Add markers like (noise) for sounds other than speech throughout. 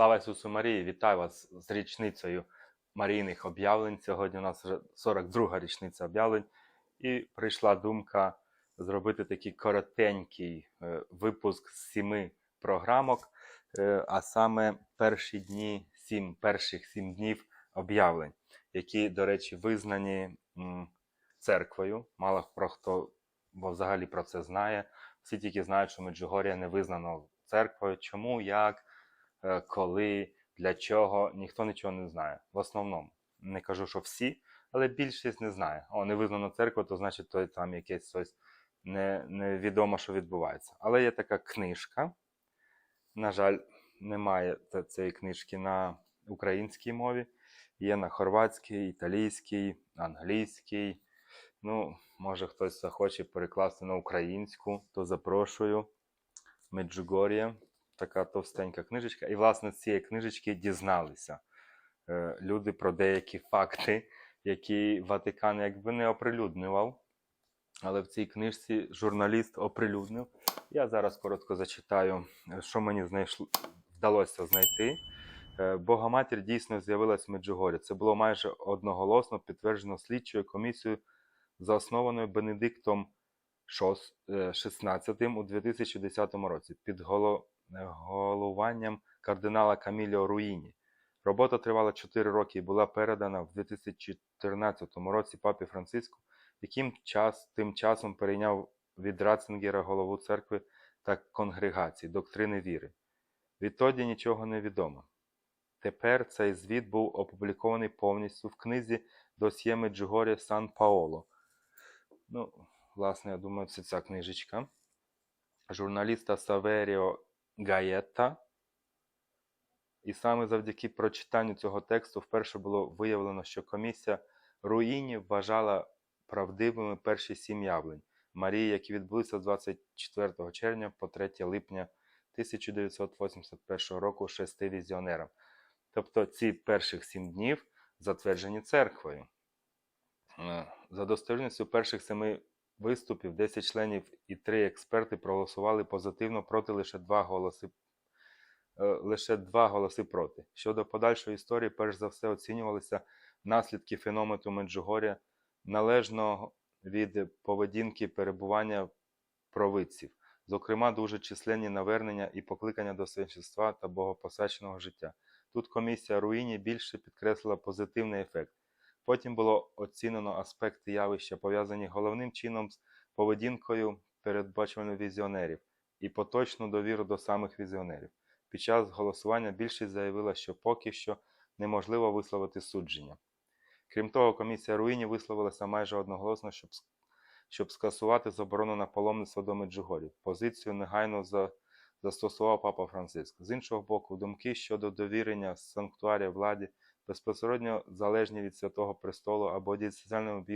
Слава Ісусу Марії! Вітаю вас з річницею Марійних об'явлень. Сьогодні у нас вже 42-га річниця об'явлень, і прийшла думка зробити такий коротенький е, випуск з сіми програмок, е, а саме перші дні, сім перших сім днів об'явлень, які, до речі, визнані церквою. Мало про хто бо взагалі про це знає. Всі тільки знають, що Меджугорія не визнано церквою. Чому, як, коли, для чого, ніхто нічого не знає. В основному. Не кажу, що всі, але більшість не знає. О, не визнано церква, то значить то там якесь щось не, невідомо, що відбувається. Але є така книжка. На жаль, немає цієї книжки на українській мові. Є на хорватській, італійській, англійській. Ну, може хтось захоче перекласти на українську, то запрошую. Меджугор'я, така товстенька книжечка. І, власне, з цієї книжечки дізналися е, люди про деякі факти, які Ватикан якби не оприлюднював. Але в цій книжці журналіст оприлюднив. Я зараз коротко зачитаю, е, що мені знайшло, вдалося знайти. Е, Богоматір дійсно з'явилась в Меджугорі. Це було майже одноголосно підтверджено слідчою комісією, заснованою Бенедиктом шос- е, 16 у 2010 році під голо- головуванням кардинала Каміліо Руїні. Робота тривала 4 роки і була передана в 2014 році папі Франциску, яким час, тим часом перейняв від Ратцингера голову церкви та конгрегації доктрини віри. Відтоді нічого не відомо. Тепер цей звіт був опублікований повністю в книзі Досьє Меджугор'я Сан Паоло. Ну, власне, я думаю, це ця книжечка. Журналіста Саверіо Гаєта. І саме завдяки прочитанню цього тексту вперше було виявлено, що комісія Руїні вважала правдивими перші сім явлень Марії, які відбулися з 24 червня по 3 липня 1981 року шести візіонерам. Тобто ці перших сім днів затверджені церквою. Е, За достовірністю перших семи виступів 10 членів і 3 експерти проголосували позитивно проти лише два голоси. е, Лише два голоси проти. Щодо подальшої історії, перш за все оцінювалися наслідки феномену Меджугоря належного від поведінки перебування провидців, зокрема дуже численні навернення і покликання до священства та богопосвяченого життя. Тут комісія Руїні більше підкреслила позитивний ефект. Потім було оцінено аспекти явища, пов'язані головним чином з поведінкою передбачувальних візіонерів і поточну довіру до самих візіонерів. Під час голосування більшість заявила, що поки що неможливо висловити судження. Крім того, комісія Руїні висловилася майже одноголосно, щоб, щоб скасувати заборону на паломництво до Меджугорі. Позицію негайно за, застосував Папа Франциск. З іншого боку, думки щодо довірення санктуарія владі безпосередньо залежні від Святого Престолу або дієцезіальному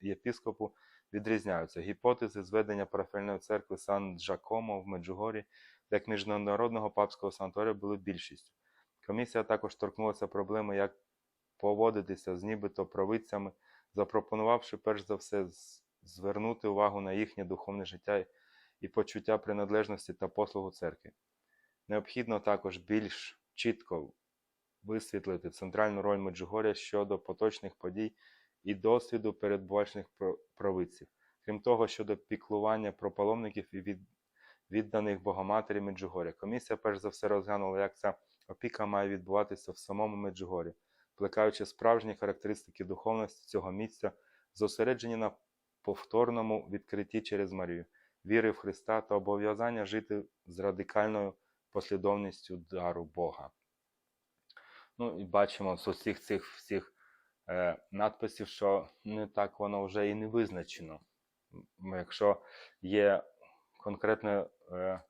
єпіскопу відрізняються. Гіпотези зведення парафіальної церкви Сан Джакомо в Меджугорі як міжнародного папського санаторію були більшістю. Комісія також торкнулася проблеми, як поводитися з нібито провидцями, запропонувавши перш за все звернути увагу на їхнє духовне життя і почуття приналежності та послугу церкві. Необхідно також більш чітко висвітлити центральну роль Меджугоря щодо поточних подій і досвіду передбачених про- провидців. Крім того, щодо піклування про паломників і від, відданих Богоматері Меджугоря. Комісія перш за все розглянула, як ця опіка має відбуватися в самому Меджугорі, плекаючи справжні характеристики духовності цього місця, зосереджені на повторному відкритті через Марію, віри в Христа та обов'язання жити з радикальною послідовністю дару Бога. Ну і бачимо з усіх цих всіх е, надписів, що не так воно вже і не визначено. Якщо є конкретне е,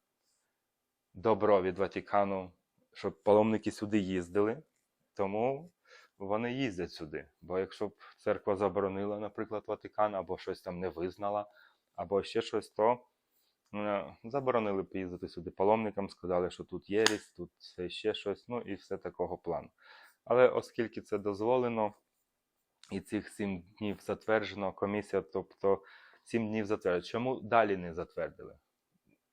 добро від Ватикану, щоб паломники сюди їздили, тому вони їздять сюди. Бо якщо б церква заборонила, наприклад, Ватикан, або щось там не визнала, або ще щось, то е, заборонили б їздити сюди паломникам, сказали, що тут єрість, тут ще щось, ну і все такого плану. Але оскільки це дозволено, і цих сім днів затверджено комісія, тобто сім днів затверджено. Чому далі не затвердили?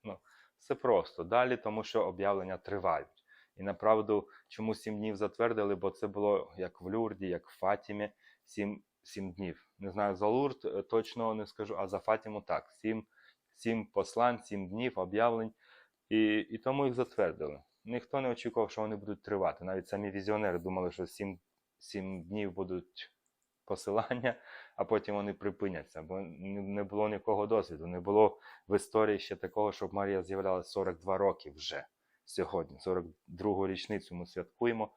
Ну, все просто. Далі, тому що об'явлення тривають. І направду, чому сім днів затвердили, бо це було як в Люрді, як в Фатімі, сім, сім днів. Не знаю, за Лурд е, точно не скажу, а за Фатіму так. Сім, сім послань, сім днів об'явлень. І, і тому їх затвердили. Ніхто не очікував, що вони будуть тривати. Навіть самі візіонери думали, що сім, сім днів будуть посилання, а потім вони припиняться, бо не було нікого досвіду. Не було в історії ще такого, щоб Марія з'являлася 42 роки вже сьогодні. 42-гу річницю ми святкуємо,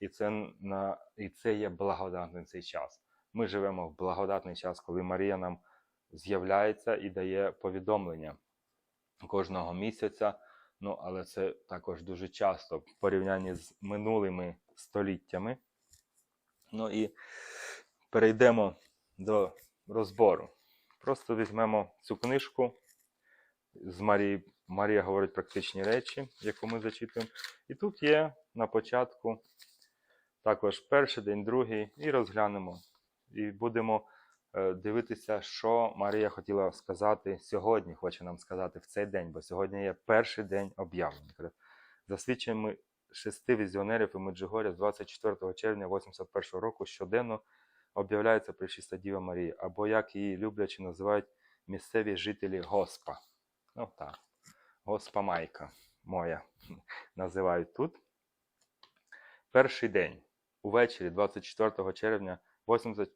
і це, на, і це є благодатний цей час. Ми живемо в благодатний час, коли Марія нам з'являється і дає повідомлення кожного місяця. Ну, але це також дуже часто в порівнянні з минулими століттями. Ну і перейдемо до розбору. Просто візьмемо цю книжку з Марії. Марія говорить практичні речі, яку ми зачитуємо. І тут є на початку також перший день, другий, і розглянемо. І будемо дивитися, що Марія хотіла сказати сьогодні, хоче нам сказати в цей день, бо сьогодні є перший день об'явлення. За свідченнями шести візіонерів у Меджигорі з 24 червня 81 року щоденно об'являється Пречиста Діва Марія, або як її люблячи називають місцеві жителі Госпа. Ну так, Госпа Майка моя (laughs) називають тут. Перший день, увечері 24 червня 81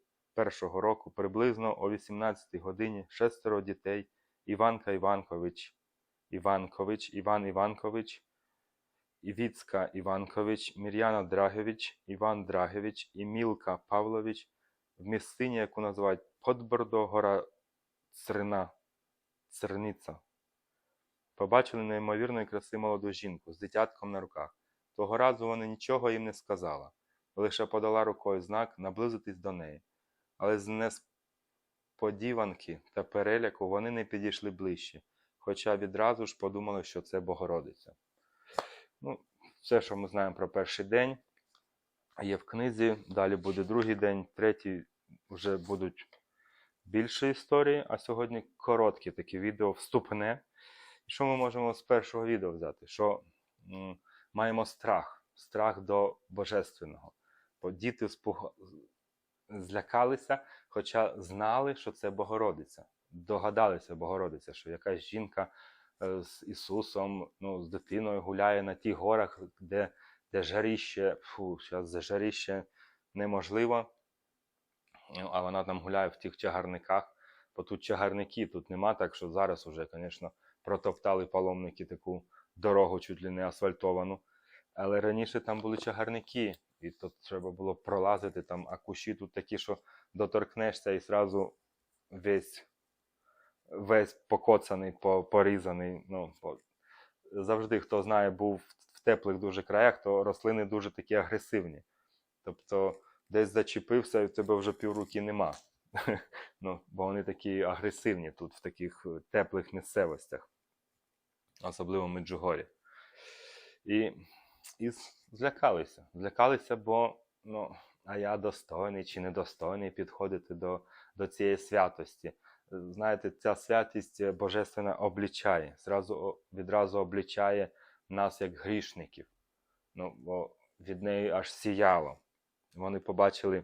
року, приблизно о 18 годині, шестеро дітей Іванка Іванкович, Іванкович, Іван Іванкович, Івіцька Іванкович, Мір'яна Драгевич, Іван Драгевич і Мілка Павлович в місцині, яку називають Подбордо Гора Црина, Црниця. Побачили неймовірної краси молоду жінку з дитятком на руках. Того разу вона нічого їм не сказала, лише подала рукою знак наблизитись до неї. Але з несподіванки та переляку вони не підійшли ближче, хоча відразу ж подумали, що це Богородиця. Ну, все, що ми знаємо про перший день, є в книзі. Далі буде другий день, третій вже будуть більше історії, а сьогодні короткі такі відео вступне. І що ми можемо з першого відео взяти? Що м, маємо страх, страх до Божественного. Бо діти спуг... злякалися, хоча знали, що це Богородиця. Догадалися Богородиця, що якась жінка е, з Ісусом, ну, з дитиною гуляє на тих горах, де, де жаріще, фу, зараз жаріще неможливо. Ну, а вона там гуляє в тих чагарниках, бо тут чагарники, тут нема, так що зараз уже, звісно, протоптали паломники таку дорогу, чуть ли не асфальтовану. Але раніше там були чагарники, і тут треба було пролазити, там, а кущі тут такі, що доторкнешся і зразу весь, весь покоцаний, по- порізаний. Ну. Завжди, хто знає, був в теплих дуже краях, то рослини дуже такі агресивні. Тобто десь зачепився, і в тебе вже півруки нема. (laughs) ну, бо вони такі агресивні тут, в таких е, теплих місцевостях, особливо в Меджугорі. І, і злякалися. Злякалися, бо ну, а я достойний чи недостойний підходити до, до цієї святості. Знаєте, ця святість е, божественна облічає, зразу, відразу облічає нас як грішників. Ну, бо від неї аж сіяло. Вони побачили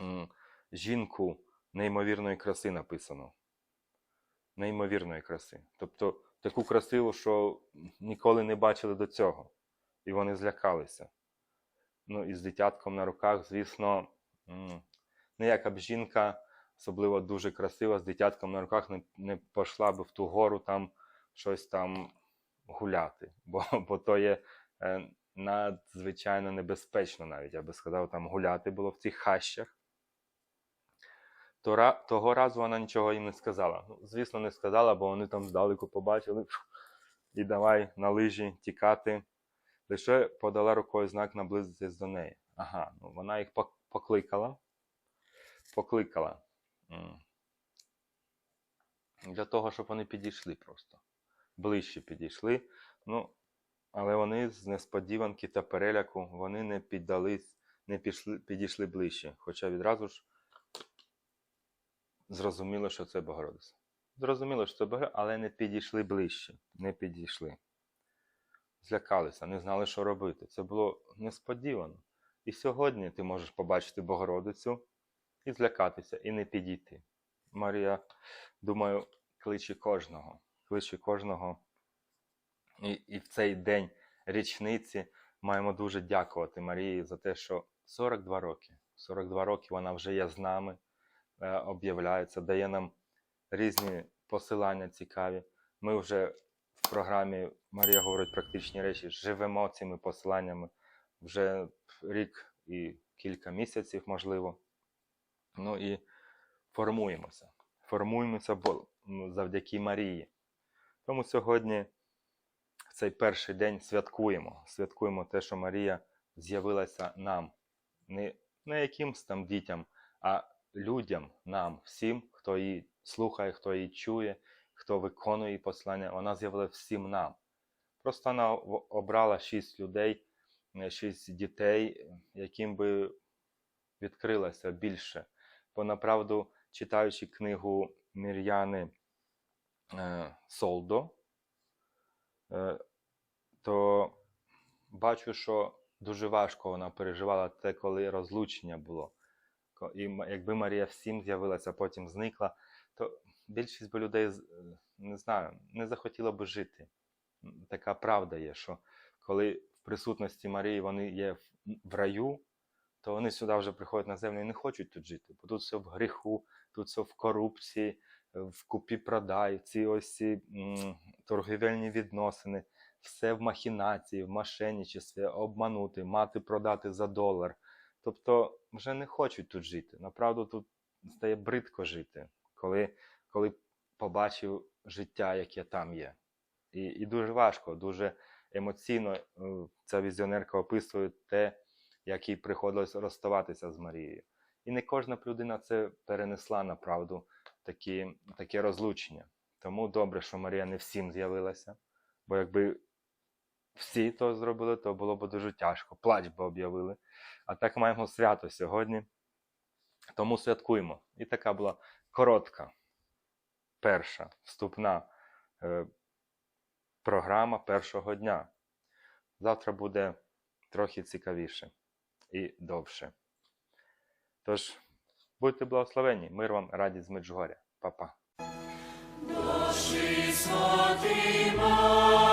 м, жінку неймовірної краси написано. Неймовірної краси. Тобто таку красиву, що ніколи не бачили до цього. І вони злякалися. Ну, і з дитятком на руках, звісно, ніяка б жінка, особливо дуже красива, з дитятком на руках не, не пішла б в ту гору там щось там гуляти. Бо, (laughs) бо то є е, надзвичайно небезпечно навіть, я би сказав, там гуляти було в цих хащах. Того разу вона нічого їм не сказала. Ну, звісно, не сказала, бо вони там здалеку побачили (laughs) і давай на лижі тікати. Лише подала рукою знак наблизитись до неї. Ага, ну вона їх покликала. Покликала. Для того, щоб вони підійшли просто. Ближче підійшли. Ну, але вони з несподіванки та переляку вони не піддались, не пішли, підійшли ближче. Хоча відразу ж зрозуміло, що це Богородиця. Зрозуміло, що це Богородиця, але не підійшли ближче. Не підійшли. Злякалися, не знали, що робити. Це було несподівано. І сьогодні ти можеш побачити Богородицю і злякатися, і не підійти. Марія, думаю, кличе кожного, кличе кожного. І, і в цей день річниці маємо дуже дякувати Марії за те, що 42 роки. 42 роки вона вже є з нами, е, об'являється, дає нам різні посилання цікаві. Ми вже програмі Марія говорить практичні речі, живемо цими посиланнями вже рік і кілька місяців, можливо. Ну і формуємося. Формуємося завдяки Марії. Тому сьогодні, в цей перший день, святкуємо. Святкуємо те, що Марія з'явилася нам. Не, не якимсь там дітям, а людям, нам, всім, хто її слухає, хто її чує, хто виконує послання. Вона з'явилася всім нам. Просто вона обрала шість людей, е, шість дітей, яким би відкрилася більше. Бо направду, читаючи книгу Мір'яни е, Солдо, е, то бачу, що дуже важко вона переживала те, коли розлучення було. І якби Марія всім з'явилася, потім зникла, більшість би людей е, не знаю, не захотіла би жити. Така правда є, що коли в присутності Марії вони є в- раю, то вони сюди вже приходять на землю і не хочуть тут жити. Бо тут все в гріху, тут все в корупції, е, в купі продай, ці ось ці м, торгівельні відносини, все в махінації, в мошенничестві, обманути, мати продати за долар. Тобто вже не хочуть тут жити. Направду тут стає бридко жити, коли, коли побачив життя, яке там є. І, і дуже важко, дуже емоційно е, ця візіонерка описує те, як їй приходилось розставатися з Марією. І не кожна людина це перенесла направду такі, таке розлучення. Тому добре, що Марія не всім з'явилася, бо якби всі то зробили, то було б дуже тяжко. Плач би об'явили. А так маємо свято сьогодні. Тому святкуємо. І така була коротка, перша вступна е, програма першого дня. Завтра буде трохи цікавіше і довше. Тож, будьте благословені, мир вам, радість Меджугоря. Па-па. Душі святима,